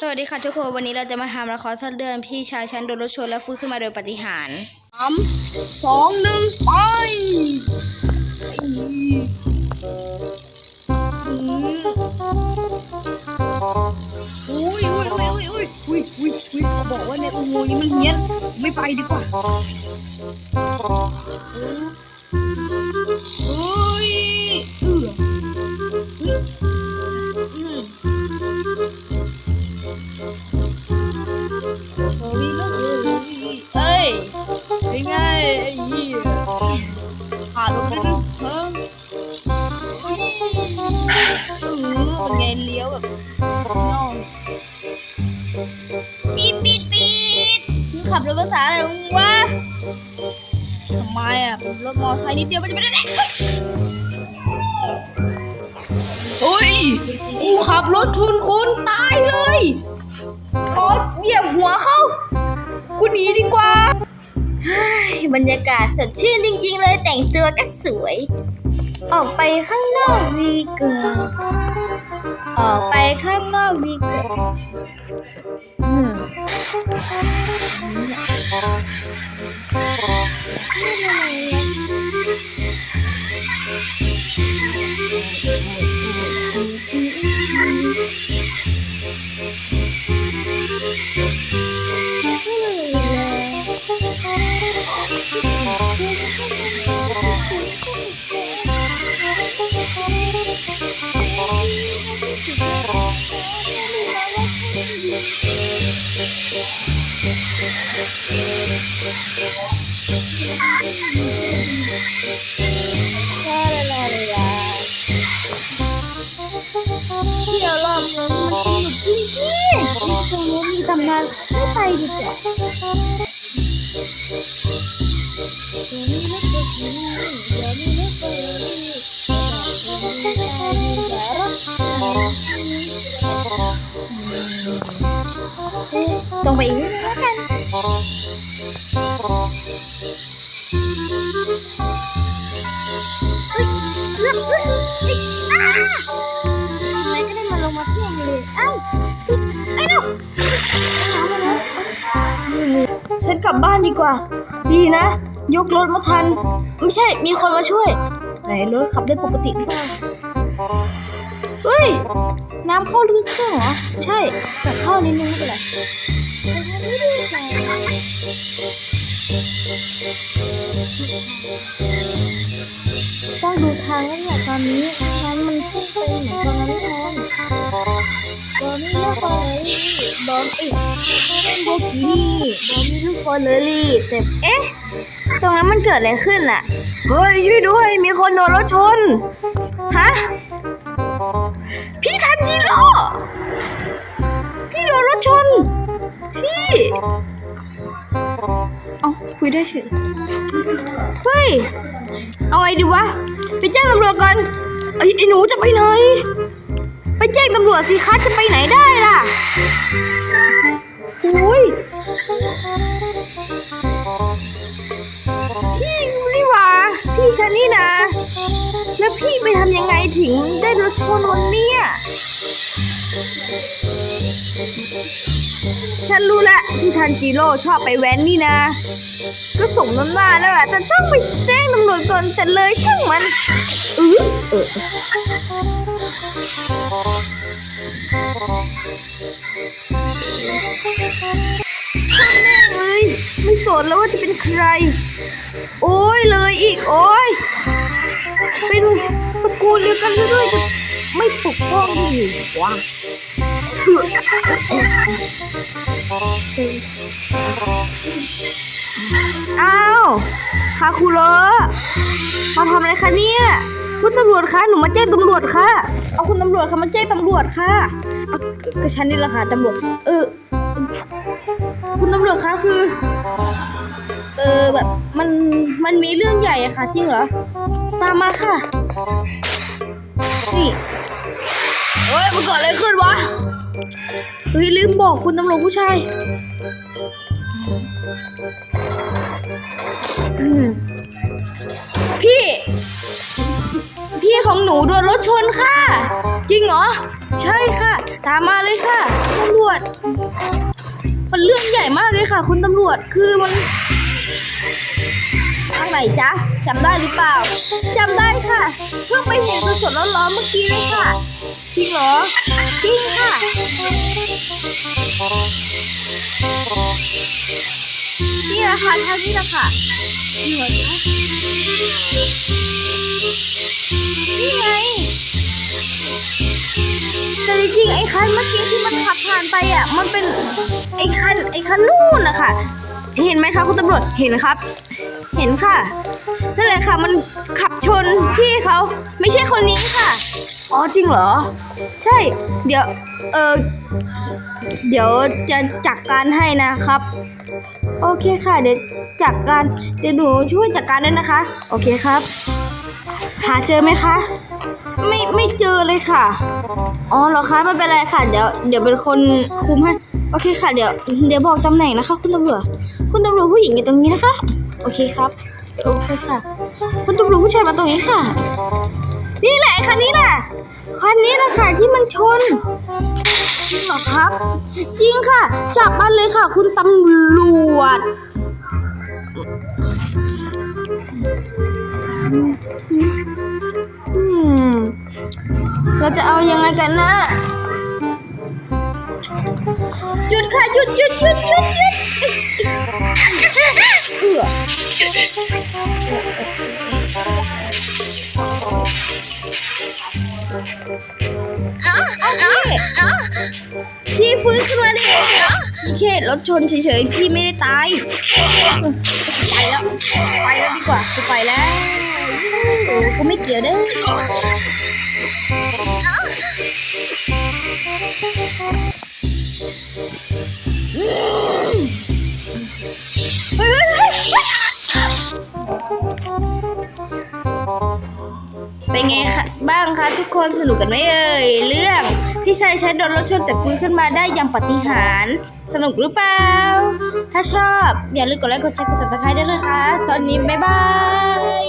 สวัสดีค่ะทุกคน วันนี้เราจะมาทำละครสั้นเรื่องพี่ชายฉันโดนรถชนและฟื้นขึ้นมาโดยปาฏิหารย์สามสองหนึ่งไปอุ้ยอุ้ยอุ้ยอุ้ยอุ้ยอุ้ยอุ้ยบอกว่าในอุโมงค์นี้มันเฮี้ยนไม่ไปดีกว่า ปีดปีดปีดมึงขับรถภาษาอะไรของมึงวะทำไมอะผมรถมอไซค์นิดเดียวมันจะไม่ได้เฮ้ยกูขับรถชนคนตายเลยอ๋อเหยียบหัวเขากูหนีดีกว่า บรรยากาศสดชื่นจริงๆเลยแต่งตัวก็สวย ออกไปข้างนอกดีกว่าออกไปข้างนอกดีกว่าอืมลาลาลาล เที่ยวรอบเมืองมันสนุกจริงๆตรงนี้มีตำนานไม่ไปดีกว่า ฉันกลับบ้านดีกว่า ดีนะ ยกรถมาทัน ไม่ใช่ มีคนมาช่วย ไหนรถขับได้ปกติหรือเปล่าเฮ้ย น้ำเข้าลึกเครื่องเหรอ ใช่ แต่เข้านิดนึงไม่เป็นไรต้องดูทางแล้วแหละตอนนี้น้ำมันพุ่งไปเหมือนตอนนั้น แทนตอนนี้ลูกฟอร์เรลี่บอมอีกโบกี้บอมนี่ลูกฟอร์เรลี่แต่เอ๊ะ ตรงนั้นมันเกิดอะไรขึ้นอะเฮ้ยช่วยด้วย มีคนโดนรถชน ฮะ พี่ทันจิโร่พี่โดนรถชน พี่ เอาคุยได้เฉยเฮ้ย เอาไงดีวะ ไปแจ้งตำรวจก่อนไอ้ไอ้หนูจะไปไหน ไปแจ้งตำรวจสิคะจะไปไหนได้ล่ะอุ้ยพี่นี่หว่าพี่ฉันนี่นะ แล้วพี่ไปทำยังไงถึงได้รถชนวันเนี้ยฉันรู้ละที่ทันจิโร่ชอบไปแว้นนี่นะ ก็สมน้ำหน้าแล้วแหละแต่ต้องไปแจ้งตำรวจก่อนแต่เลยช่างมันเออเออ ใคร โอ้ยเลยอีกโอ้ยเป็นตระกูลเดียวกันด้วยจะไม่ปกป้องที่อยู่วะอ้าวคาคูโรมาทำอะไรคะเนี่ย คุณตำรวจคะหนูมาแจ้งตำรวจค่ะ เอาคุณตำรวจค่ะมาแจ้งตำรวจค่ะก็ฉันนี่แหละค่ะตำรวจ เออ คุณตำรวจคะคือ เออแบบมันมันมีเรื่องใหญ่อะค่ะ จริงเหรอ ตามมาค่ะ นี่เฮ้ยมันเกิดอะไรขึ้นวะ เฮ้ยลืมบอกคุณตำรวจผู้ชายพี่ พี่ของหนูโดนรถชนค่ะ จริงเหรอ ใช่ค่ะ ตามมาเลยค่ะตำรวจ มันเรื่องใหญ่มากเลยค่ะ คุณตำรวจคือมัน ทางไหนจ๊ะจำได้หรือเปล่าจำได้ค่ะ เพิ่งไปเห็นสดๆร้อนๆเมื่อกี้เลยค่ะ จริงเหรอ จริงค่ะ นี่แหละค่ะทางนี้ละค่ะเหรอจ๊ะนี่ไง แต่จริงๆไอ้คันเมื่อกี้ที่มันขับผ่านไปอะ มันเป็นไอ้คันไอ้คันนู่นนะคะ เห็นไหมคะคุณตำรวจเห็นครับ เห็นค่ะนั่นแหละค่ะ มันขับชนพี่เขาไม่ใช่คนนี้ค่ะอ๋อจริงเหรอ ใช่ เดี๋ยว เออเดี๋ยวจะจัดการให้นะครับ โอเคค่ะ เดี๋ยวจัดการเดี๋ยวหนูช่วยจัดการด้วยนะคะ โอเคครับ หาเจอไหมคะ ไม่ไม่เจอเลยค่ะอ๋อเหรอคะไม่เป็นไรค่ะ เดี๋ยวเดี๋ยวเป็นคนคุมให้ โอเคค่ะเดี๋ยวเดี๋ยวบอกตำแหน่งนะคะ คุณตำรวจคุณตำรวจผู้หญิงอยู่ตรงนี้นะคะ โอเคครับโอเคค่ะ คุณตำรวจผู้ชายมาตรงนี้ค่ะ นี่แหละคันนี้แหละคันนี้แหละค่ะที่มันชนจริงเหรอครับ จริงค่ะ จับมันเลยค่ะ คุณตำรวจเราจะเอายังไงกันนะ หยุดค่ะหยุดหยุดหยุดหยุดหยุดเอือพี่ฟื้นขึ้นมาดิโอเครถชนเฉยๆ พี่ไม่ได้ตาย ไปแล้ว ไปแล้วดีกว่ากูไปแล้วโอ้กูไม่เกี่ยวเด้อ ทุกคนสนุกกันไหมเอ่ยเรื่องที่ชายใช้โดนรถชนแต่ฟื้นขึ้นมาได้อย่างปาฏิหาริย์สนุกหรือเปล่า ถ้าชอบอย่าลืมกดไลค์กดแชร์กด subscribe ด้วยนะคะ ตอนนี้บ๊ายบาย